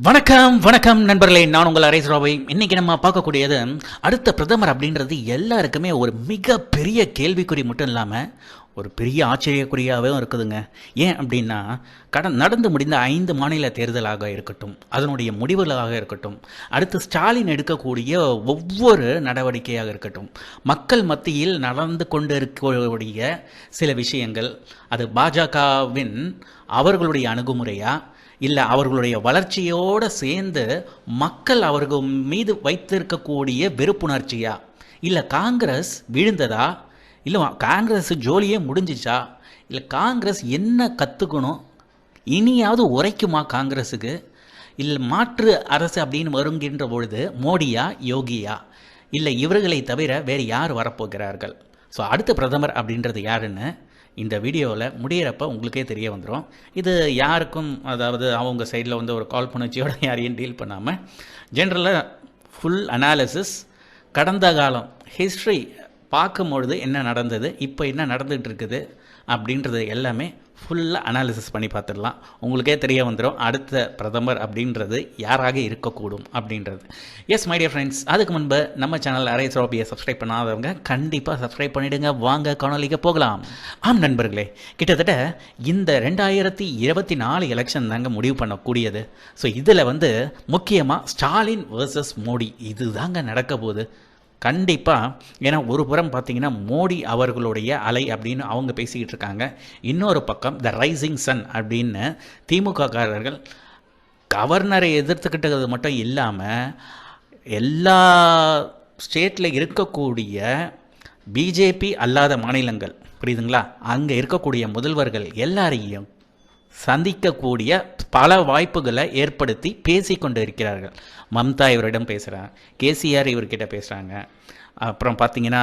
வணக்கம் வணக்கம் நண்பர்களே. நான் உங்கள் அரேஸ் ராவை இன்னைக்கு நம்ம பார்க்கக்கூடியது அடுத்த பிரதமர் அப்படின்றது எல்லாருக்குமே ஒரு மிக பெரிய கேள்விக்குறி மட்டும் இல்லாமல் ஒரு பெரிய ஆச்சரியக்குறியாகவும் இருக்குதுங்க. ஏன் அப்படின்னா கடன் நடந்து முடிந்த ஐந்து மாநில தேர்தலாக இருக்கட்டும் அதனுடைய முடிவுகளாக இருக்கட்டும் அடுத்து ஸ்டாலின் எடுக்கக்கூடிய ஒவ்வொரு நடவடிக்கையாக இருக்கட்டும் மக்கள் மத்தியில் நடந்து கொண்டு இருக்கக்கூடிய சில விஷயங்கள் அது பாஜகவின் அவர்களுடைய அணுகுமுறையாக இல்லை அவர்களுடைய வளர்ச்சியோடு சேர்ந்து மக்கள் அவர்கள் மீது வைத்திருக்கக்கூடிய வெறுப்புணர்ச்சியா? இல்லை காங்கிரஸ் விழுந்ததா? இல்லை காங்கிரஸ் ஜோலியே முடிஞ்சிச்சா? இல்லை காங்கிரஸ் என்ன கற்றுக்கணும் இனியாவது உரைக்குமா காங்கிரஸுக்கு? இல்லை மாற்று அரசு அப்படின்னு வருங்கின்ற பொழுது மோடியா யோகியா? இல்லை இவர்களை தவிர வேறு யார் வரப்போகிறார்கள்? ஸோ அடுத்த பிரதமர் அப்படின்றது யாருன்னு இந்த வீடியோவில் முடியிறப்ப உங்களுக்கே தெரிய வந்துடும் இது யாருக்கும் அதாவது அவங்க சைடில் வந்து ஒரு கால் புணர்ச்சியோட யாரையும் டீல் பண்ணாமல் ஜென்ரலாக ஃபுல் அனாலிசிஸ் கடந்த காலம் ஹிஸ்ட்ரி பார்க்கும்பொழுது என்ன நடந்தது இப்போ என்ன நடந்துகிட்டு இருக்குது அப்படின்றது எல்லாமே ஃபுல்லாக அனாலிசிஸ் பண்ணி பார்த்துடலாம். உங்களுக்கே தெரிய வந்துடும் அடுத்த பிரதமர் அப்படின்றது யாராக இருக்கக்கூடும் அப்படின்றது. எஸ் மைடியர் ஃப்ரெண்ட்ஸ் அதுக்கு முன்பு நம்ம சேனல் அரை சோபியை சப்ஸ்கிரைப் பண்ணாதவங்க கண்டிப்பாக சப்ஸ்கிரைப் பண்ணிவிடுங்க வாங்க காணொலிக்கு போகலாம். ஆம் நண்பர்களே கிட்டத்தட்ட இந்த ரெண்டாயிரத்தி இருபத்தி நாலு எலெக்ஷன் தாங்க முடிவு பண்ணக்கூடியது. ஸோ இதில் வந்து முக்கியமாக ஸ்டாலின் வர்சஸ் மோடி இது தாங்க நடக்க போகுது. கண்டிப்பாக ஏன்னா ஒரு புறம் பார்த்தீங்கன்னா மோடி அவர்களுடைய அலை அப்படின்னு அவங்க பேசிக்கிட்டு இருக்காங்க. இன்னொரு பக்கம் த ரைசிங் சன் அப்படின்னு திமுககாரர்கள் கவர்னரை எதிர்த்துக்கிட்டது மட்டும் இல்லாமல் எல்லா ஸ்டேட்டில் இருக்கக்கூடிய பிஜேபி அல்லாத மாநிலங்கள் புரியுதுங்களா? அங்கே இருக்கக்கூடிய முதல்வர்கள் எல்லாரையும் சந்திக்கக்கூடிய பல வாய்ப்புகளை ஏற்படுத்தி பேசி கொண்டு இருக்கிறார்கள் மம்தா இவரிடம் பேசுகிறாங்க கேசிஆர் இவர்கிட்ட பேசுகிறாங்க அப்புறம் பார்த்தீங்கன்னா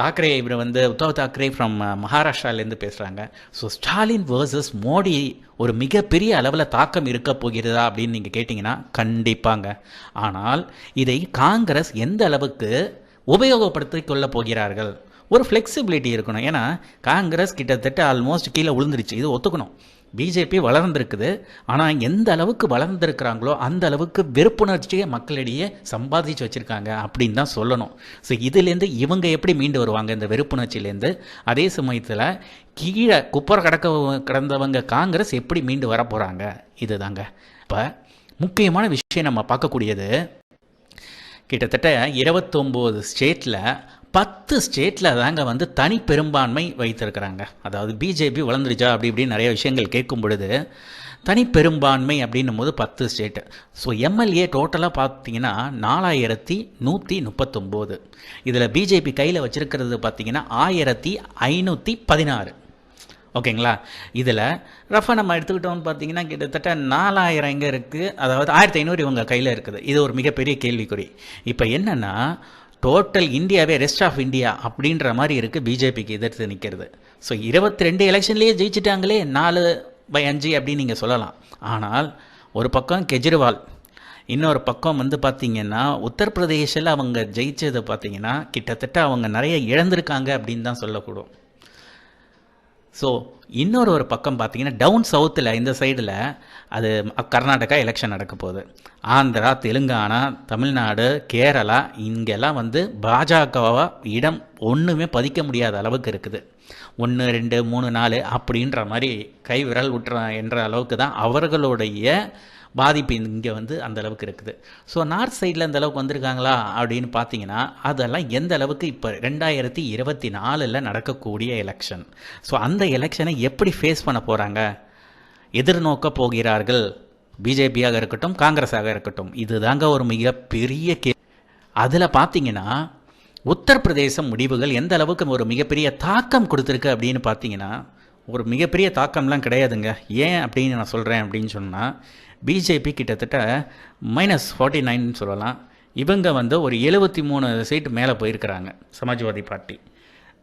தாக்கரே இவர் வந்து உத்தவ் தாக்கரே ஃப்ரம் மகாராஷ்டிராலேருந்து பேசுகிறாங்க ஸோ ஸ்டாலின் வேர்சஸ் மோடி ஒரு மிகப்பெரிய அளவில் தாக்கம் இருக்க போகிறதா அப்படின்னு நீங்கள் கேட்டிங்கன்னா கண்டிப்பாங்க. ஆனால் இதை காங்கிரஸ் எந்த அளவுக்கு உபயோகப்படுத்தி கொள்ள போகிறார்கள்? ஒரு ஃப்ளெக்சிபிலிட்டி இருக்கணும். ஏன்னா காங்கிரஸ் கிட்டத்தட்ட ஆல்மோஸ்ட் கீழே விழுந்துருச்சு இது ஒத்துக்கணும். பிஜேபி வளர்ந்துருக்குது. ஆனால் எந்த அளவுக்கு வளர்ந்துருக்கிறாங்களோ அந்த அளவுக்கு வெறுப்புணர்ச்சியை மக்களிடையே சம்பாதிச்சு வச்சுருக்காங்க அப்படின்னு தான் சொல்லணும். ஸோ இதுலேருந்து இவங்க எப்படி மீண்டு வருவாங்க? இந்த வெறுப்புணர்ச்சியிலேருந்து அதே சமயத்தில் கீழே குப்பரை கடக்க கிடந்தவங்க காங்கிரஸ் எப்படி மீண்டு வர போகிறாங்க இதுதாங்க. இப்போ முக்கியமான விஷயம் நம்ம பார்க்கக்கூடியது கிட்டத்தட்ட இருபத்தொம்போது ஸ்டேட்டில் பத்து ஸ்டேட்டில் தாங்க வந்து தனி பெரும்பான்மை வைத்திருக்கிறாங்க. அதாவது பிஜேபி வளர்ந்துருச்சா அப்படி இப்படின்னு நிறைய விஷயங்கள் கேட்கும் பொழுது தனி பெரும்பான்மை அப்படின்னும் போது பத்து ஸ்டேட்டு ஸோ எம்எல்ஏ டோட்டலாக பார்த்தீங்கன்னா நாலாயிரத்தி நூற்றி முப்பத்தொம்போது. இதில் பிஜேபி கையில் வச்சுருக்கிறது பார்த்தீங்கன்னா ஆயிரத்தி ஐநூற்றி பதினாறு. ஓகேங்களா? இதில் ரஃபாக நம்ம எடுத்துக்கிட்டோம்னு பார்த்தீங்கன்னா கிட்டத்தட்ட நாலாயிரம் இங்கே இருக்குது அதாவது ஆயிரத்தி ஐநூறு இவங்க கையில் இருக்குது. இது ஒரு மிகப்பெரிய கேள்விக்குறி. இப்போ என்னென்னா டோட்டல் இந்தியாவே ரெஸ்ட் ஆஃப் இந்தியா அப்படின்ற மாதிரி இருக்குது பிஜேபிக்கு எதிர்த்து நிற்கிறது ஸோ இருபத்தி ரெண்டு எலெக்ஷன்லேயே ஜெயிச்சிட்டாங்களே நாலு பை அஞ்சு அப்படின்னு நீங்கள் சொல்லலாம். ஆனால் ஒரு பக்கம் கெஜ்ரிவால் இன்னொரு பக்கம் வந்து பார்த்திங்கன்னா உத்தரப்பிரதேசில் அவங்க ஜெயிச்சது பார்த்திங்கன்னா கிட்டத்தட்ட அவங்க நிறைய இழந்திருக்காங்க அப்படின்னு தான் சொல்லக்கூடும். ஸோ இன்னொரு ஒரு பக்கம் பார்த்தீங்கன்னா டவுன் சவுத்தில் இந்த சைடில் அது கர்நாடகா எலெக்ஷன் நடக்க போகுது. ஆந்திரா தெலுங்கானா தமிழ்நாடு கேரளா இங்கெல்லாம் வந்து பாஜகவாக இடம் ஒன்றுமே பதிக்க முடியாத அளவுக்கு இருக்குது. ஒன்று ரெண்டு மூணு நாலு அப்படின்ற மாதிரி கை விரல் விட்டுற என்ற அளவுக்கு தான் அவர்களுடைய பாதிப்பு இங்கே வந்து அந்த அளவுக்கு இருக்குது. ஸோ நார்த் சைடில் அந்த அளவுக்கு வந்திருக்காங்களா அப்படின்னு பார்த்தீங்கன்னா அதெல்லாம் எந்த அளவுக்கு இப்போ ரெண்டாயிரத்தி இருபத்தி நாலில் நடக்கக்கூடிய எலெக்ஷன் ஸோ அந்த எலெக்ஷனை எப்படி ஃபேஸ் பண்ண போகிறாங்க எதிர்நோக்க போகிறார்கள். பிஜேபியாக இருக்கட்டும் காங்கிரஸாக இருக்கட்டும். இதுதாங்க ஒரு மிகப்பெரிய கே அதில் பார்த்தீங்கன்னா உத்தரப்பிரதேசம் முடிவுகள் எந்த அளவுக்கு ஒரு மிகப்பெரிய தாக்கம் கொடுத்துருக்கு அப்படின்னு பார்த்தீங்கன்னா ஒரு மிகப்பெரிய தாக்கம்லாம் கிடையாதுங்க. ஏன் அப்படின்னு நான் சொல்கிறேன் அப்படின்னு சொன்னால் பிஜேபி கிட்டத்தட்ட மைனஸ் ஃபார்ட்டி நைன் சொல்லலாம். இவங்க வந்து ஒரு எழுபத்தி மூணு சீட்டு மேலே போயிருக்கிறாங்க சமாஜ்வாதி பார்ட்டி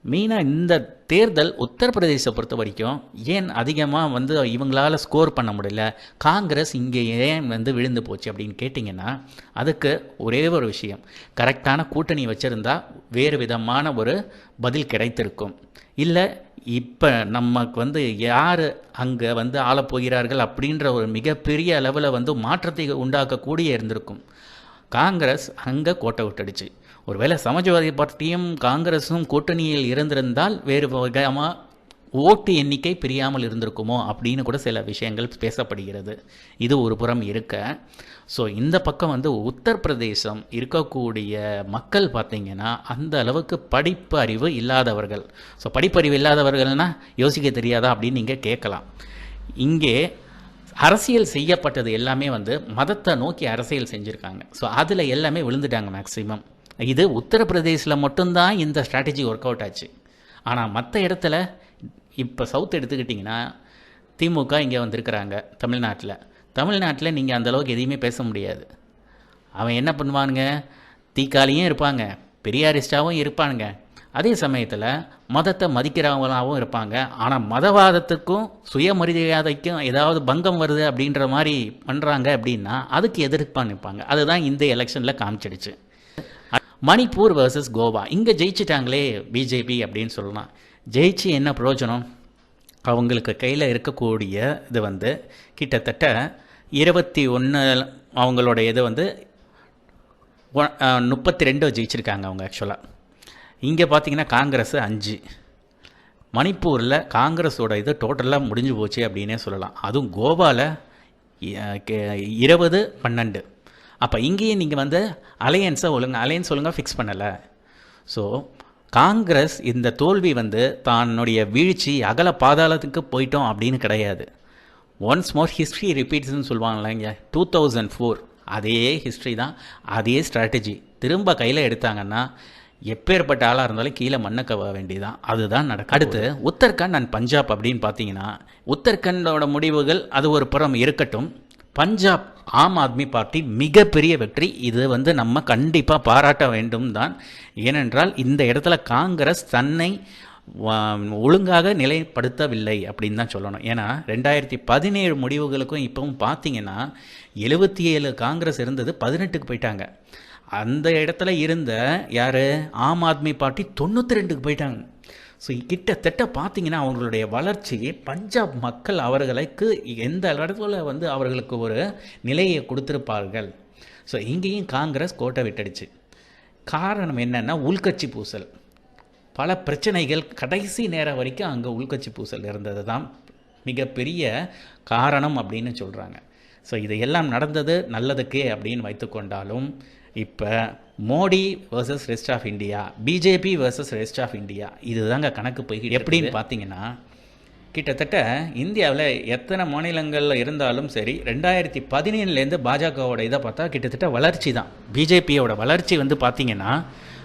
மெயினாக இந்த தேர்தல் உத்தரப்பிரதேச பொறுத்த வரைக்கும் ஏன் அதிகமாக வந்து இவங்களால ஸ்கோர் பண்ண முடியல? காங்கிரஸ் இங்கே ஏன் வந்து விழுந்து போச்சு அப்படின்னு கேட்டிங்கன்னா அதுக்கு ஒரே ஒரு விஷயம். கரெக்டான கூட்டணி வச்சுருந்தா வேறு விதமான ஒரு பதில் கிடைத்திருக்கும். இல்லை இப்போ நமக்கு வந்து யார் அங்கே வந்து ஆளப் போகிறார்கள் அப்படின்ற ஒரு மிகப்பெரிய அளவில் வந்து மாற்றத்தை உண்டாக்கக்கூடிய இருந்திருக்கும். காங்கிரஸ் அங்கே கோட்டை விட்டுடுச்சு. ஒருவேளை சமாஜ்வாதி பார்ட்டியும் காங்கிரஸும் கூட்டணியில் இருந்திருந்தால் வேறு வகையமாக ஓட்டு எண்ணிக்கை பிரியாமல் இருந்திருக்குமோ அப்படின்னு கூட சில விஷயங்கள் பேசப்படுகிறது. இது ஒரு புறம் இருக்க. ஸோ இந்த பக்கம் வந்து உத்தரப்பிரதேசம் இருக்கக்கூடிய மக்கள் பார்த்திங்கன்னா அந்த அளவுக்கு படிப்பு அறிவு இல்லாதவர்கள். ஸோ படிப்பறிவு இல்லாதவர்கள்னால் யோசிக்க தெரியாதா அப்படின்னு நீங்கள் கேட்கலாம். இங்கே அரசியல் செய்யப்பட்டது எல்லாமே வந்து மதத்தை நோக்கி அரசியல் செஞ்சுருக்காங்க. ஸோ அதில் எல்லாமே விழுந்துட்டாங்க மேக்ஸிமம் இது உத்தரப்பிரதேசில் மட்டும்தான் இந்த ஸ்ட்ராட்டஜி ஒர்க் அவுட் ஆச்சு. ஆனால் மற்ற இடத்துல இப்போ சவுத் எடுத்துக்கிட்டிங்கன்னா திமுக இங்கே வந்திருக்கிறாங்க தமிழ்நாட்டில். தமிழ்நாட்டில் நீங்கள் அந்தளவுக்கு எதையுமே பேச முடியாது. அவன் என்ன பண்ணுவானுங்க? தீக்காலியும் இருப்பாங்க பெரியாரிஸ்டாகவும் இருப்பானுங்க. அதே சமயத்தில் மதத்தை மதிக்கிறவங்களாகவும் இருப்பாங்க. ஆனால் மதவாதத்துக்கும் சுயமரியாதைக்கும் ஏதாவது பங்கம் வருது அப்படின்ற மாதிரி பண்ணுறாங்க அப்படின்னா அதுக்கு எதிர்ப்பாக நிற்பாங்க அதுதான் இந்த எலெக்ஷனில் காமிச்சிடுச்சு. மணிப்பூர் வர்சஸ் கோவா. இங்கே ஜெயிச்சிட்டாங்களே பிஜேபி அப்படின்னு சொல்லலாம். ஜெயிச்சு என்ன பிரயோஜனம்? அவங்களுக்கு கையில் இருக்கக்கூடிய இது வந்து கிட்டத்தட்ட இருபத்தி ஒன்று அவங்களோட இது வந்து முப்பத்தி ரெண்டு ஜெயிச்சிருக்காங்க அவங்க ஆக்சுவலாக இங்கே பார்த்தீங்கன்னா காங்கிரஸ் அஞ்சு. மணிப்பூரில் காங்கிரஸோட இது டோட்டலாக முடிஞ்சு போச்சு அப்படின்னே சொல்லலாம். அதுவும் கோவாவில் இருபது பன்னெண்டு. அப்போ இங்கேயே நீங்கள் வந்து அலையன்ஸை ஒழுங்கு அலையன்ஸ் ஒழுங்காக ஃபிக்ஸ் பண்ணலை. ஸோ காங்கிரஸ் இந்த தோல்வி வந்து தன்னுடைய வீழ்ச்சி அகல பாதாளத்துக்கு போயிட்டோம் அப்படின்னு கிடையாது. ஒன்ஸ் மோர் ஹிஸ்ட்ரி ரிப்பீட்ஸ்னு சொல்லுவாங்களே இங்கே டூ தௌசண்ட் ஃபோர் அதே ஹிஸ்ட்ரி தான் அதே ஸ்ட்ராட்டஜி திரும்ப கையில் எடுத்தாங்கன்னா எப்பேற்பட்ட ஆளாக இருந்தாலும் கீழே மண்ணை கவ வேண்டியதான் அதுதான் நடக்கும். அடுத்து உத்தரகண்ட் அண்ட் பஞ்சாப் அப்படின்னு பார்த்தீங்கன்னா உத்தரகண்டோட முடிவுகள் அது ஒரு புறம் இருக்கட்டும். பஞ்சாப் ஆம் ஆத்மி பார்ட்டி மிகப்பெரிய வெற்றி. இது வந்து நம்ம கண்டிப்பாக பாராட்ட வேண்டும் தான். ஏனென்றால் இந்த இடத்துல காங்கிரஸ் தன்னை ஒழுங்காக நிலைப்படுத்தவில்லை அப்படின்னு தான் சொல்லணும். ஏன்னா ரெண்டாயிரத்தி பதினேழு முடிவுகளுக்கும் இப்போவும் பார்த்தீங்கன்னா எழுபத்தி ஏழு காங்கிரஸ் இருந்தது பதினெட்டுக்கு போயிட்டாங்க. அந்த இடத்துல இருந்த யார்? ஆம் ஆத்மி பார்ட்டி தொண்ணூற்றி ரெண்டுக்கு போயிட்டாங்க. ஸோ கிட்டத்தட்ட பார்த்தீங்கன்னா அவங்களுடைய வளர்ச்சி பஞ்சாப் மக்கள் அவர்களுக்கு எந்த இடத்துல வந்து அவர்களுக்கு ஒரு நிலையை கொடுத்துருப்பார்கள்? ஸோ இங்கேயும் காங்கிரஸ் கோட்டை விட்டுடுச்சு. காரணம் என்னென்னா உள்கட்சி பூசல். பல பிரச்சனைகள் கடைசி நேரம் வரைக்கும் அங்கே உள்கட்சி பூசல் இருந்தது தான் மிகப்பெரிய காரணம் அப்படின்னு சொல்கிறாங்க ஸோ இது எல்லாம் நடந்தது நல்லதுக்கே அப்படின்னு வைத்துக்கொண்டாலும் இப்போ Modi versus rest of India BJP versus rest of India இதுதாங்க கணக்கு போய் எப்படின்னு பார்த்தீங்கன்னா கிட்டத்தட்ட இந்தியாவில் எத்தனை மாநிலங்களில் இருந்தாலும் சரி ரெண்டாயிரத்தி பதினேழுலேருந்து பாஜகவோட இதை பார்த்தா கிட்டத்தட்ட வளர்ச்சி தான் பிஜேபியோட வளர்ச்சி வந்து பார்த்திங்கன்னா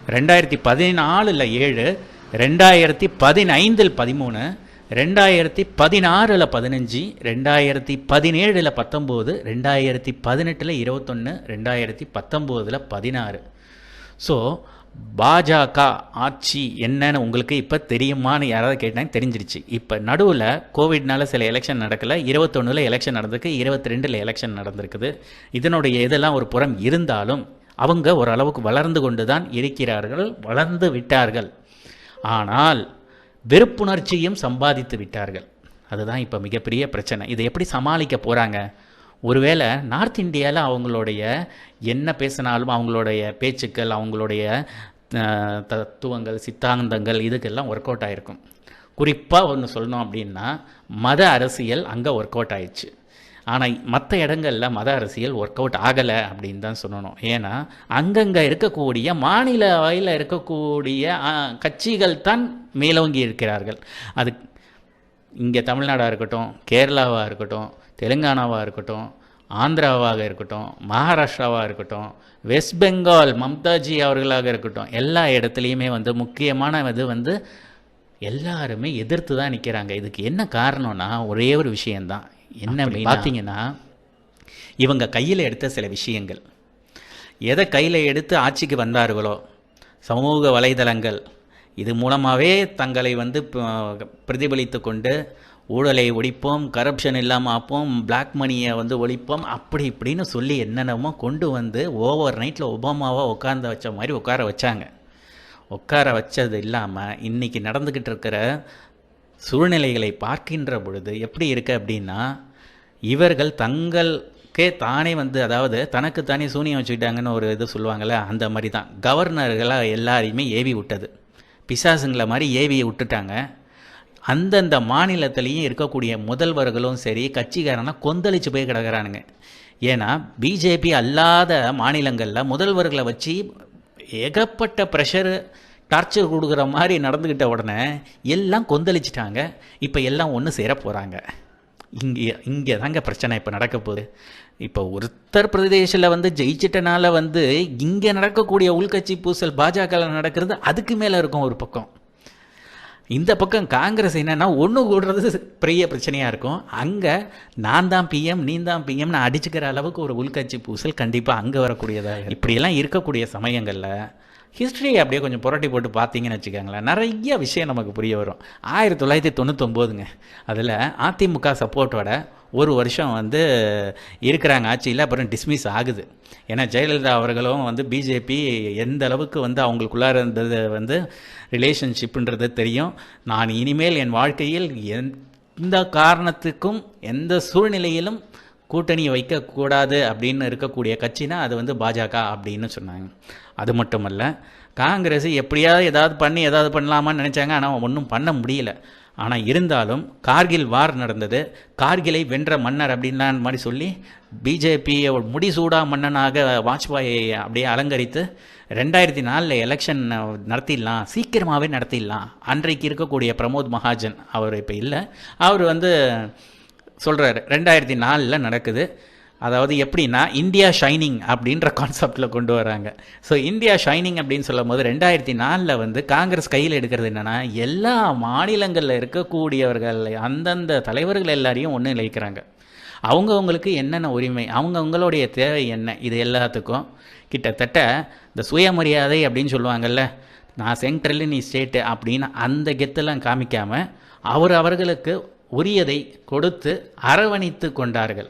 ரெண்டாயிரத்தி பதினாலில் ஏழு ரெண்டாயிரத்தி பதினைந்தில் பதிமூணு ரெண்டாயிரத்தி பதினாறில் பதினஞ்சு ரெண்டாயிரத்தி பதினேழில் பத்தொம்போது ரெண்டாயிரத்தி பதினெட்டில் இருபத்தொன்று ரெண்டாயிரத்தி பத்தொம்போதில் பதினாறு. ஸோ பாஜக ஆட்சி என்னன்னு உங்களுக்கு இப்போ தெரியுமான்னு யாராவது கேட்டாங்க தெரிஞ்சிருச்சு. இப்போ நடுவில் கோவிட்னால சில எலெக்ஷன் நடக்கலை. இருபத்தொன்னில் எலெக்ஷன் நடந்திருக்கு. இருபத்தி ரெண்டில் எலெக்ஷன் நடந்திருக்குது. இதனுடைய இதெல்லாம் ஒரு புறம் இருந்தாலும் அவங்க ஓரளவுக்கு வளர்ந்து கொண்டு தான் இருக்கிறார்கள். வளர்ந்து விட்டார்கள். ஆனால் வெறுப்புணர்ச்சியும் சம்பாதித்து விட்டார்கள். அதுதான் இப்போ மிகப்பெரிய பிரச்சனை. இதை எப்படி சமாளிக்க போகிறாங்க ஒருவேளை நார்த் இந்தியாவில் அவங்களுடைய என்ன பேசினாலும் அவங்களுடைய பேச்சுக்கள் அவங்களுடைய தத்துவங்கள் சித்தாந்தங்கள் இதுக்கெல்லாம் ஒர்க் அவுட் ஆகிருக்கும் குறிப்பாக ஒன்று சொல்லணும் அப்படின்னா மத அரசியல் அங்கே ஒர்க் அவுட் ஆயிடுச்சு. ஆனால் மற்ற இடங்களில் மத அரசியல் ஒர்க் அவுட் ஆகலை அப்படின்னு தான் சொல்லணும். ஏன்னா அங்கங்கே இருக்கக்கூடிய மாநில வகையில் இருக்கக்கூடிய கட்சிகள் தான் மேலோங்கி இருக்கிறார்கள். அது இங்கே தமிழ்நாடாக இருக்கட்டும் கேரளாவாக இருக்கட்டும் தெலுங்கானாவாக இருக்கட்டும் ஆந்திராவாக இருக்கட்டும் மகாராஷ்டிராவாக இருக்கட்டும் வெஸ்ட் பெங்கால் மம்தாஜி அவர்களாக இருக்கட்டும் எல்லா இடத்துலையுமே வந்து முக்கியமான இது வந்து எல்லாருமே எதிர்த்து தான் நிற்கிறாங்க. இதுக்கு என்ன காரணம்னா ஒரே ஒரு விஷயந்தான். என்ன பார்த்தீங்கன்னா இவங்க கையில் எடுத்த சில விஷயங்கள். எதை கையில் எடுத்து ஆட்சிக்கு வந்தார்களோ சமூக வலைதளங்கள் இது மூலமாகவே தங்களை வந்து பிரதிபலித்து கொண்டு ஊழலை ஒழிப்போம் கரப்ஷன் இல்லாமல் ஆப்போம் பிளாக் மணியை வந்து ஒழிப்போம் அப்படி இப்படின்னு சொல்லி என்னென்னமோ கொண்டு வந்து ஓவர் நைட்டில் ஒபாமாவை உட்காந்து வச்ச மாதிரி உட்கார வச்சாங்க. உட்கார வச்சது இல்லாமல் இன்றைக்கி நடந்துக்கிட்டு இருக்கிற சூழ்நிலைகளை பார்க்கின்ற பொழுது எப்படி இருக்குது அப்படின்னா இவர்கள் தங்களுக்கே தானே வந்து அதாவது தனக்கு தானே சூனியம் வச்சுக்கிட்டாங்கன்னு ஒரு இது சொல்லுவாங்கள்ல அந்த மாதிரி தான். கவர்னர்களாக எல்லாரையுமே ஏவி விட்டது. பிசாசுங்களை மாதிரி ஏவி விட்டுட்டாங்க. அந்தந்த மாநிலத்திலையும் இருக்கக்கூடிய முதல்வர்களும் சரி கட்சிக்காரனா கொந்தளிச்சு போய் கிடக்கிறானுங்க. ஏன்னா பிஜேபி அல்லாத மாநிலங்களில் முதல்வர்களை வச்சு ஏகப்பட்ட ப்ரெஷரு டார்ச்சர் கொடுக்குற மாதிரி நடந்துக்கிட்ட உடனே எல்லாம் கொந்தளிச்சிட்டாங்க. இப்போ எல்லாம் ஒன்று சேர போகிறாங்க இங்கே இங்கே தாங்க பிரச்சனை இப்போ நடக்க போகுது. இப்போ உத்தர் பிரதேசில் வந்து ஜெயிச்சிட்டனால வந்து இங்கே நடக்கக்கூடிய உள்கட்சி பூசல் பாஜக நடக்கிறது அதுக்கு மேலே இருக்கும் ஒரு பக்கம். இந்த பக்கம் காங்கிரஸ் என்னன்னா ஒன்று கூடுறது பெரிய பிரச்சனையாக இருக்கும். அங்கே நான் தான் பிஎம் நீ தான் பிஎம்னு அடிச்சுக்கிற அளவுக்கு ஒரு உள்கட்சி பூசல் கண்டிப்பாக அங்கே வரக்கூடியதாக இப்படியெல்லாம் இருக்கக்கூடிய சமயங்களில் ஹிஸ்ட்ரியை அப்படியே கொஞ்சம் புரட்டி போட்டு பார்த்தீங்கன்னு வச்சுக்கோங்களேன். நிறைய விஷயம் நமக்கு புரிய வரும். ஆயிரத்தி தொள்ளாயிரத்தி தொண்ணூத்தொம்போதுங்க. அதில் அதிமுக சப்போர்ட்டோட ஒரு வருஷம் வந்து இருக்கிறாங்க ஆட்சியில் அப்புறம் டிஸ்மிஸ் ஆகுது. ஏன்னா ஜெயலலிதா அவர்களும் வந்து பிஜேபி எந்த அளவுக்கு வந்து அவங்களுக்குள்ளார இருந்தது வந்து ரிலேஷன்ஷிப்புன்றது தெரியும். நான் இனிமேல் என் வாழ்க்கையில் எந்த காரணத்துக்கும் எந்த சூழ்நிலையிலும் கூட்டணி வைக்கக்கூடாது அப்படின்னு இருக்கக்கூடிய கட்சினா அது வந்து பாஜக அப்படின்னு சொன்னாங்க. அது மட்டுமல்ல காங்கிரஸ் எப்படியாவது ஏதாவது பண்ணி ஏதாவது பண்ணலாமான்னு நினச்சாங்க. ஆனால் ஒன்றும் பண்ண முடியல. ஆனால் இருந்தாலும் கார்கில் வார் நடந்தது. கார்கிலை வென்ற மன்னர் அப்படின்லாம் மாதிரி சொல்லி பிஜேபியை முடிசூடா மன்னனாக வாஜ்பாயை அப்படியே அலங்கரித்து ரெண்டாயிரத்தி நாலில் எலெக்ஷன் நடத்திடலாம் சீக்கிரமாகவே நடத்திடலாம். அன்றைக்கு இருக்கக்கூடிய பிரமோத் மகாஜன் அவர் இப்போ இல்லை. அவர் வந்து சொல்கிறாரு ரெண்டாயிரத்தி நாலில் நடக்குது. அதாவது எப்படின்னா இந்தியா ஷைனிங் அப்படின்ற கான்செப்டில் கொண்டு வராங்க. ஸோ இந்தியா ஷைனிங் அப்படின்னு சொல்லும் போது ரெண்டாயிரத்தி நாலில் வந்து காங்கிரஸ் கையில் எடுக்கிறது என்னென்னா எல்லா மாநிலங்களில் இருக்கக்கூடியவர்கள் அந்தந்த தலைவர்கள் எல்லாரையும் ஒன்று நிலைக்கிறாங்க அவங்கவுங்களுக்கு என்னென்ன உரிமை அவங்கவுங்களுடைய தேவை என்ன இது எல்லாத்துக்கும் கிட்டத்தட்ட இந்த சுயமரியாதை அப்படின்னு சொல்லுவாங்கல்ல நான் சென்ட்ரல் நீ ஸ்டேட்டு அப்படின்னு அந்த கெத்தெல்லாம் காமிக்காமல் அவர் அவர்களுக்கு உரியதை கொடுத்து அரவணைத்து கொண்டார்கள்.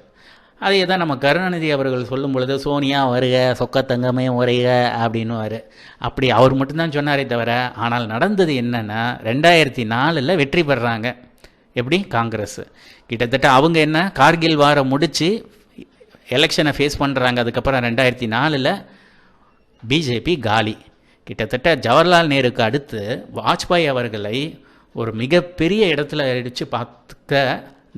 அதே தான் நம்ம கருணாநிதி அவர்கள் சொல்லும் பொழுது சோனியா வருக சொக்க தங்கமே வருக அப்படின்னுவார். அப்படி அவர் மட்டும்தான் சொன்னாரே தவிர ஆனால் நடந்தது என்னென்னா ரெண்டாயிரத்தி நாலில் வெற்றி பெறுறாங்க எப்படி? காங்கிரஸ். கிட்டத்தட்ட அவங்க என்ன கார்கில் வாரம் முடித்து எலெக்ஷனை ஃபேஸ் பண்ணுறாங்க அதுக்கப்புறம் ரெண்டாயிரத்தி நாலில் பிஜேபி காலி. கிட்டத்தட்ட ஜவஹர்லால் நேருக்கு அடுத்து வாஜ்பாய் அவர்களை ஒரு மிகப்பெரிய இடத்துல அடித்து பார்த்த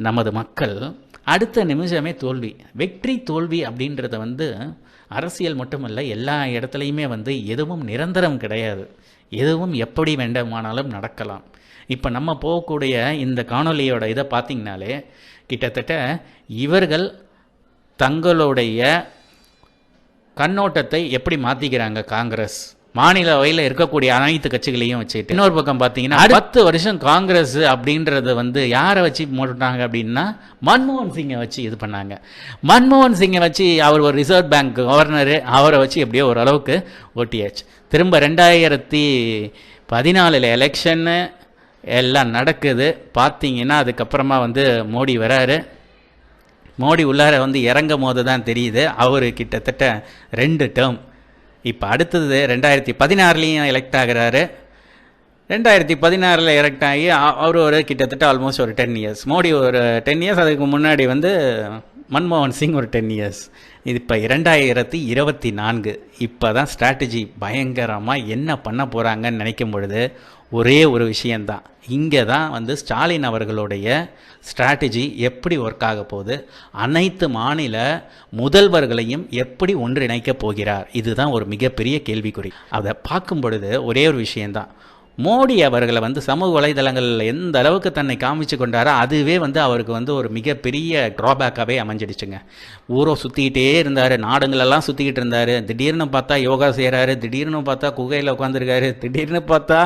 நமது மக்கள் அடுத்த நிமிஷமே தோல்வி. வெற்றி தோல்வி அப்படின்றத வந்து அரசியல் மட்டுமல்ல எல்லா இடத்துலையுமே வந்து எதுவும் நிரந்தரம் கிடையாது. எதுவும் எப்படி வேண்டுமானாலும் நடக்கலாம். இப்போ நம்ம போகக்கூடிய இந்த காணொளியோட இதை பார்த்திங்கனாலே கிட்டத்தட்ட இவர்கள் தங்களுடைய கண்ணோட்டத்தை எப்படி மாற்றிக்கிறாங்க காங்கிரஸ்? மாநில வகையில் இருக்கக்கூடிய அனைத்து கட்சிகளையும் வச்சுக்கிட்டு. இன்னொரு பக்கம் பார்த்தீங்கன்னா பத்து வருஷம் காங்கிரஸ் அப்படின்றத வந்து யாரை வச்சு போட்டாங்க அப்படின்னா மன்மோகன் சிங்கை வச்சு இது பண்ணாங்க. மன்மோகன் சிங்கை வச்சு அவர் ஒரு ரிசர்வ் பேங்க் கவர்னரு அவரை வச்சு எப்படியோ ஓரளவுக்கு ஓட்டியாச்சு. திரும்ப ரெண்டாயிரத்தி பதினாலில் எலெக்ஷன்னு எல்லாம் நடக்குது. பார்த்தீங்கன்னா அதுக்கப்புறமா வந்து மோடி வராரு. மோடி உள்ளார வந்து இறங்கும் போது தான் தெரியுது. அவர் கிட்டத்தட்ட ரெண்டு டேர்ம் இப்போ அடுத்தது ரெண்டாயிரத்தி பதினாறுலேயும் எலெக்ட் ஆகிறாரு. ரெண்டாயிரத்தி பதினாறில் எலெக்ட் ஆகி அவர் ஒரு கிட்டத்தட்ட ஆல்மோஸ்ட் ஒரு டென் இயர்ஸ் மோடி ஒரு டென் இயர்ஸ் அதுக்கு முன்னாடி வந்து மன்மோகன் சிங் ஒரு டென் இயர்ஸ் இது இப்போ இரண்டாயிரத்தி இருபத்தி நான்கு. இப்போ தான் ஸ்ட்ராட்டஜி பயங்கரமாக என்ன பண்ண போகிறாங்கன்னு நினைக்கும் பொழுது ஒரே ஒரு விஷயந்தான் இங்கே தான் வந்து ஸ்டாலின் அவர்களுடைய ஸ்ட்ராட்டஜி எப்படி ஒர்க் ஆக போகுது? அனைத்து மாநில முதல்வர்களையும் எப்படி ஒன்றிணைக்கப் போகிறார்? இதுதான் ஒரு மிகப்பெரிய கேள்விக்குறி. அதை பார்க்கும் பொழுது ஒரே ஒரு விஷயந்தான் மோடி அவர்களை வந்து சமூக வலைதளங்களில் எந்த அளவுக்கு தன்னை காமிச்சு கொண்டாரோ அதுவே வந்து அவருக்கு வந்து ஒரு மிகப்பெரிய ட்ராபேக்காகவே அமைஞ்சிடுச்சுங்க. ஊரை சுற்றிக்கிட்டே இருந்தார் நாடுங்களெல்லாம் சுற்றிக்கிட்டு இருந்தார். திடீர்னு பார்த்தா யோகா செய்கிறாரு திடீர்னு பார்த்தா குகையில் உட்காந்துருக்காரு திடீர்னு பார்த்தா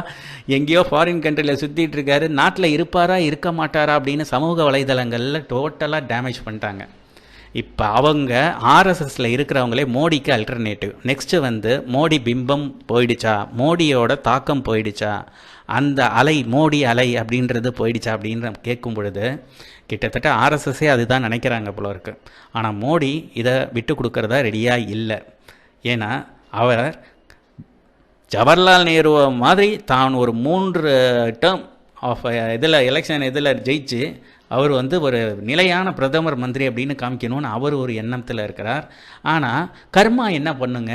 எங்கேயோ ஃபாரின் கண்ட்ரியில் சுற்றிட்டு இருக்காரு. நாட்டில் இருப்பாரா இருக்க மாட்டாரா அப்படின்னு சமூக வலைதளங்களில் டோட்டலாக டேமேஜ் பண்ணிட்டாங்க. இப்போ அவங்க ஆர்எஸ்எஸில் இருக்கிறவங்களே மோடிக்கு அல்டர்னேட்டிவ் நெக்ஸ்ட்டு வந்து மோடி பிம்பம் போயிடுச்சா? மோடியோட தாக்கம் போயிடுச்சா? அந்த அலை மோடி அலை அப்படின்றது போயிடுச்சா அப்படின்ற கேட்கும் பொழுது கிட்டத்தட்ட ஆர்எஸ்எஸ்ஸே அதுதான் நினைக்கிறாங்க போல இருக்கு. ஆனால் மோடி இதை விட்டு கொடுக்கறதா ரெடியாக இல்லை. ஏன்னா அவர் ஜவஹர்லால் நேரு மாதிரி தான் ஒரு மூன்று டேர்ம் ஆஃப் இதில் எலெக்ஷன் இதில் ஜெயிச்சு அவர் வந்து ஒரு நிலையான பிரதமர் மந்திரி அப்படின்னு காமிக்கணும்னு அவர் ஒரு எண்ணத்தில் இருக்கிறார். ஆனால் கர்மா என்ன பண்ணுங்க?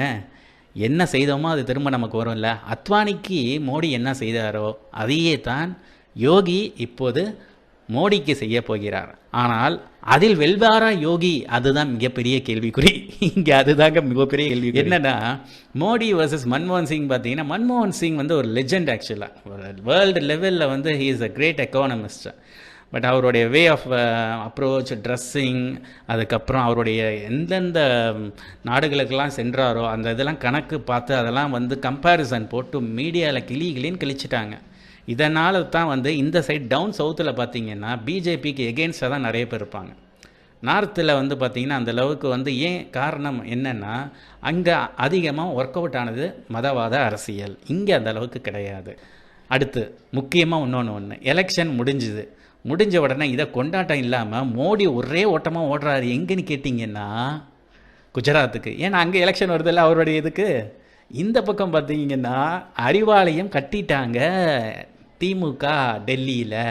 என்ன செய்தோமோ அது திரும்ப நமக்கு வரும்ல. அத்வானிக்கு மோடி என்ன செய்தாரோ அதையே தான் யோகி இப்போது மோடிக்கு செய்ய போகிறார். ஆனால் அதில் வெல்வாரா யோகி? அதுதான் மிகப்பெரிய கேள்விக்குறி. இங்கே அதுதாங்க மிகப்பெரிய கேள்வி என்னன்னா மோடி வர்சஸ் மன்மோகன் சிங் பார்த்தீங்கன்னா மன்மோகன் சிங் வந்து ஒரு லெஜெண்ட் ஆக்சுவலாக ஒரு வேர்ல்டு லெவலில் வந்து he is a great economist but அவருடைய வே ஆஃப் அப்ரோச் ட்ரெஸ்ஸிங் அதுக்கப்புறம் அவருடைய எந்தெந்த நாடுகளுக்கெல்லாம் சென்றாரோ அந்த இதெல்லாம் கணக்கு பார்த்து அதெல்லாம் வந்து கம்பேரிசன் போட்டு மீடியாவில் கிளி கிளின்னு கிழிச்சிட்டாங்க. இதனால் தான் வந்து இந்த சைட் டவுன் சவுத்தில் பார்த்தீங்கன்னா பிஜேபிக்கு எகெயின்ஸ்டாக தான் நிறைய பேர் இருப்பாங்க. நார்த்தில் வந்து பார்த்திங்கன்னா அந்தளவுக்கு வந்து ஏன் காரணம் என்னென்னா அங்கே அதிகமாக ஒர்க் அவுட் ஆனது மதவாத அரசியல். இங்கே அந்த அளவுக்கு கிடையாது. அடுத்து முக்கியமாக இன்னொன்று ஒன்று எலெக்ஷன் முடிஞ்சுது. முடிஞ்ச உடனே இதை கொண்டாட்டம் இல்லாமல் மோடி ஒரே ஓட்டமாக ஓடுறாரு. எங்கேன்னு கேட்டிங்கன்னா குஜராத்துக்கு. ஏன்னா அங்கே எலெக்ஷன் வருதில்ல அவருடைய இதுக்கு. இந்த பக்கம் பார்த்தீங்கன்னா அறிவாலயம் கட்டிட்டாங்க திமுக டெல்லியில்.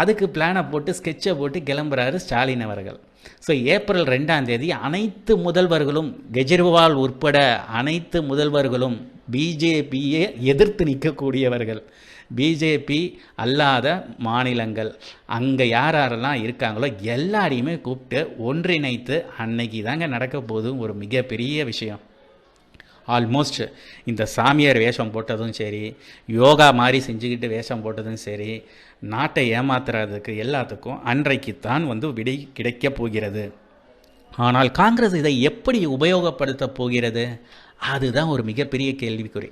அதுக்கு பிளானை போட்டு ஸ்கெட்சை போட்டு கிளம்புறாரு ஸ்டாலின் அவர்கள். ஸோ ஏப்ரல் ரெண்டாம் தேதி அனைத்து முதல்வர்களும் கெஜ்ரிவால் உட்பட அனைத்து முதல்வர்களும் பிஜேபியை எதிர்த்து நிற்கக்கூடியவர்கள். பிஜேபி அல்லாத மாநிலங்கள். அங்கே யார் யாரெல்லாம் இருக்காங்களோ எல்லாரையுமே கூப்பிட்டு ஒன்றிணைத்து அன்னைக்கு தாங்க நடக்க போதும் ஒரு மிகப்பெரிய விஷயம். ஆல்மோஸ்ட் இந்த சாமியார் வேஷம் போட்டதும் சரி யோகா மாதிரி செஞ்சுக்கிட்டு வேஷம் போட்டதும் சரி நாட்டை ஏமாத்துறதுக்கு எல்லாத்துக்கும் அன்றைக்கு தான் வந்து விடை கிடைக்கப் போகிறது. ஆனால் காங்கிரஸ் இதை எப்படி உபயோகப்படுத்த போகிறது? அதுதான் ஒரு மிகப்பெரிய கேள்விக்குறி.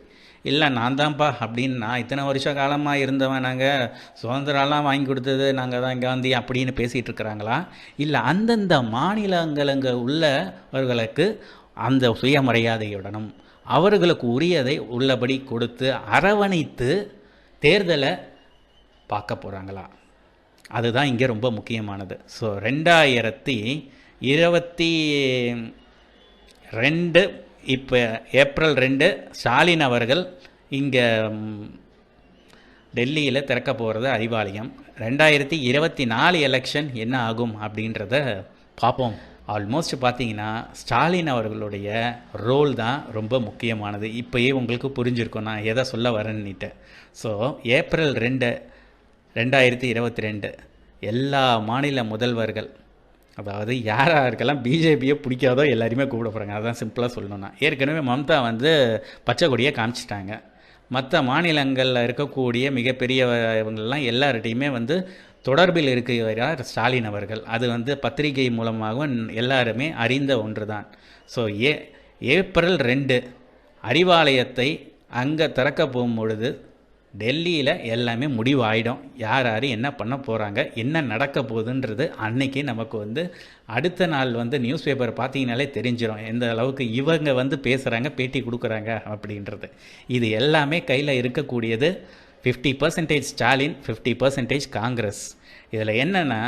இல்லை நான் தான்ப்பா அப்படின்னு நான் இத்தனை வருஷ காலமாக இருந்தவன் நாங்கள் சுதந்திரம்லாம் வாங்கி கொடுத்தது நாங்கள் தான் காந்தி அப்படின்னு பேசிகிட்டு இருக்கிறாங்களா? இல்லை அந்தந்த மாநிலங்களுங்க உள்ளவர்களுக்கு அந்த சுயமரியாதையுடனும் அவர்களுக்கு உரியதை உள்ளபடி கொடுத்து அரவணைத்து தேர்தலை பார்க்க போகிறாங்களா அதுதான் இங்கே ரொம்ப முக்கியமானது. ஸோ ரெண்டாயிரத்தி இருபத்தி ரெண்டு இப்போ ஏப்ரல் ரெண்டு ஸ்டாலின் அவர்கள் இங்கே டெல்லியில் திறக்க போகிறது அறிவாலயம். ரெண்டாயிரத்தி இருபத்தி நாலு எலெக்ஷன் என்ன ஆகும் அப்படின்றத பார்ப்போம் ஆல்மோஸ்ட் பார்த்தீங்கன்னா ஸ்டாலின் அவர்களுடைய ரோல் தான் ரொம்ப முக்கியமானது. இப்போயே உங்களுக்கு புரிஞ்சிருக்கும். நான் எதை சொல்ல வரேன்னுட்டு. ஸோ ஏப்ரல் ரெண்டு ரெண்டாயிரத்தி இருபத்தி ரெண்டு எல்லா மாநில முதல்வர்கள் அதாவது யார் யாருக்கெல்லாம் பிஜேபியை பிடிக்காதோ எல்லாருமே கூப்பிட போகிறாங்க அதான் சிம்பிளாக சொல்லணும்னா. ஏற்கனவே மம்தா வந்து பச்சை கொடியை காமிச்சிட்டாங்க. மற்ற மாநிலங்களில் இருக்கக்கூடிய மிகப்பெரிய இவங்கெல்லாம் எல்லார்ட்டையுமே வந்து தொடர்பில் இருக்கிறார் ஸ்டாலின் அவர்கள். அது வந்து பத்திரிகை மூலமாகவும் எல்லாருமே அறிந்த ஒன்று தான் ஸோ ஏ ஏப்ரல் ரெண்டு அறிவாலயத்தை அங்கே திறக்க போகும் பொழுது டெல்லியில் எல்லாமே முடிவாயிடும். யார் யார் என்ன பண்ண போகிறாங்க என்ன நடக்க போகுதுன்றது அன்னைக்கு நமக்கு வந்து அடுத்த நாள் வந்து நியூஸ் பேப்பர் பார்த்தீங்கனாலே தெரிஞ்சிடும் எந்த அளவுக்கு இவங்க வந்து பேசுகிறாங்க பேட்டி கொடுக்குறாங்க அப்படின்றது. இது எல்லாமே கையில் இருக்கக்கூடியது fifty percentage Stalin fifty percentage Congress. இதில் என்னென்னா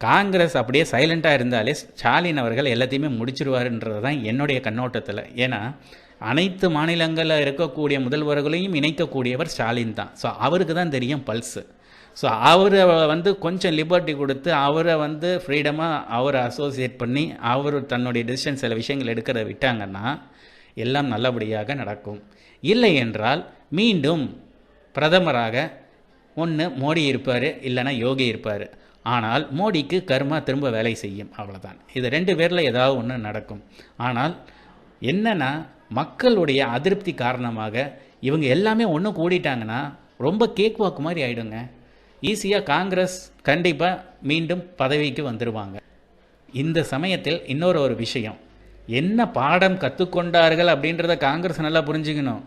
காங்கிரஸ் அப்படியே சைலண்ட்டாக இருந்தாலே ஸ்டாலின் அவர்கள் எல்லாத்தையுமே முடிச்சிருவாருன்றது தான் என்னுடைய கண்ணோட்டத்தில். ஏன்னா அனைத்து மாநிலங்களில் இருக்கக்கூடிய முதல்வர்களையும் இணைக்கக்கூடியவர் ஸ்டாலின் தான். ஸோ அவருக்கு தான் தெரியும் பல்ஸு ஸோ அவரை வந்து கொஞ்சம் லிபர்ட்டி கொடுத்து அவரை வந்து ஃப்ரீடமாக அவரை அசோசியேட் பண்ணி அவர் தன்னுடைய டிசிஷன் சில விஷயங்கள் எடுக்கிறத விட்டாங்கன்னா எல்லாம் நல்லபடியாக நடக்கும். இல்லை என்றால் மீண்டும் பிரதமராக ஒன்று மோடி இருப்பார் இல்லைன்னா யோகி இருப்பார். ஆனால் மோடிக்கு கர்மா திரும்ப வேலை செய்யும் அவ்வளோதான் இது ரெண்டு பேரில் ஏதாவது ஒன்று நடக்கும். ஆனால் என்னென்னா மக்களுடைய அதிருப்தி காரணமாக இவங்க எல்லாமே ஒன்று கூடிட்டாங்கன்னா ரொம்ப கேக் வாக்கு மாதிரி ஆயிடுங்க. ஈஸியாக காங்கிரஸ் கண்டிப்பாக மீண்டும் பதவிக்கு வந்துடுவாங்க இந்த சமயத்தில் இன்னொரு ஒரு விஷயம். என்ன பாடம் கற்றுக்கொண்டார்கள் அப்படின்றத காங்கிரஸ் நல்லா புரிஞ்சுக்கணும்.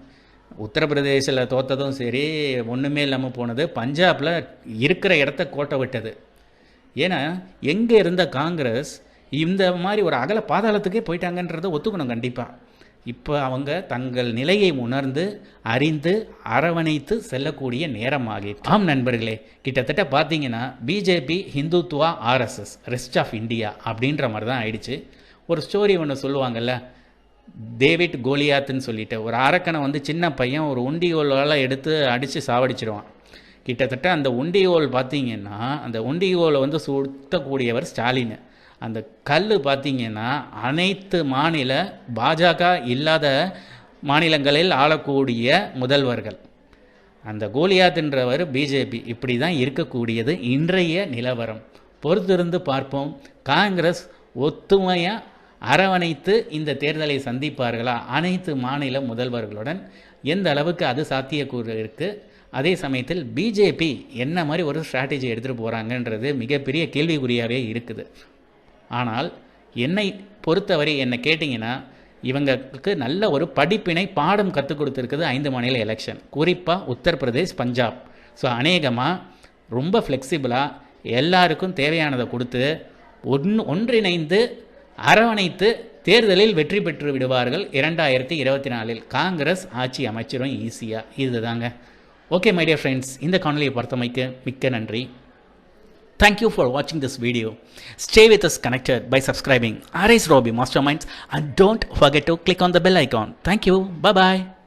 உத்தரப்பிரதேசில் தோத்ததும் சரி ஒன்றுமே இல்லாமல் போனது பஞ்சாபில் இருக்கிற இடத்த கோட்டை விட்டது. ஏன்னா எங்கே இருந்த காங்கிரஸ் இந்த மாதிரி ஒரு அகல பாதாளத்துக்கே போயிட்டாங்கன்றதை ஒத்துக்கணும் கண்டிப்பாக இப்போ அவங்க தங்கள் நிலையை உணர்ந்து அறிந்து அரவணைத்து செல்லக்கூடிய நேரமாகி. ஆம் நண்பர்களே கிட்டத்தட்ட பார்த்தீங்கன்னா BJP Hindutva RSS rest of India அப்படின்ற மாதிரி தான் ஆயிடுச்சு. ஒரு ஸ்டோரி ஒன்று சொல்லுவாங்கல்ல டேவிட் கோலியாத்துன்னு சொல்லிட்டு ஒரு அரக்கனை வந்து சின்ன பையன் ஒரு உண்டிகோலால் எடுத்து அடித்து சாவடிச்சிடுவான். கிட்டத்தட்ட அந்த உண்டிகோல் பார்த்தீங்கன்னா அந்த உண்டிகோலை வந்து சுத்தக்கூடியவர் ஸ்டாலின். அந்த கல் பார்த்தீங்கன்னா அனைத்து மாநில பாஜக இல்லாத மாநிலங்களில் ஆளக்கூடிய முதல்வர்கள். அந்த கோலியாத்ன்றவர் பிஜேபி. இப்படி தான் இருக்கக்கூடியது இன்றைய நிலவரம். பொறுத்திருந்து பார்ப்போம். காங்கிரஸ் ஒத்துமையாக அரவணைத்து இந்த தேர்தலை சந்திப்பார்களா? அனைத்து மாநில முதல்வர்களுடன் எந்த அளவுக்கு அது சாத்தியக்கூறு இருக்குது அதே சமயத்தில் பிஜேபி என்ன மாதிரி ஒரு ஸ்ட்ராட்டஜி எடுத்துகிட்டு போகிறாங்கன்றது மிகப்பெரிய கேள்விக்குறியாகவே இருக்குது. ஆனால் என்னை பொறுத்தவரை என்னை கேட்டிங்கன்னா இவங்களுக்கு நல்ல ஒரு படிப்பினை பாடம் கற்றுக் கொடுத்துருக்குது ஐந்து மாநில எலெக்ஷன் குறிப்பாக உத்தரப்பிரதேஷ் பஞ்சாப். ஸோ அநேகமாக ரொம்ப ஃப்ளெக்சிபிளாக எல்லாருக்கும் தேவையானதை கொடுத்து ஒன்று ஒன்றிணைந்து அரவணைத்து தேர்தலில் வெற்றி பெற்று விடுவார்கள் இரண்டாயிரத்தி இருபத்தி நாலில். காங்கிரஸ் ஆட்சி அமைச்சரும் ஈஸியாக இதுதாங்க. ஓகே மை டியர் ஃப்ரெண்ட்ஸ் இந்த காணொலியை பொறுத்தமைக்கு மிக்க நன்றி. Thank you for watching this video. Stay with us connected by subscribing RS Robbie Masterminds and don't forget to click on the bell icon. Thank you. Bye bye.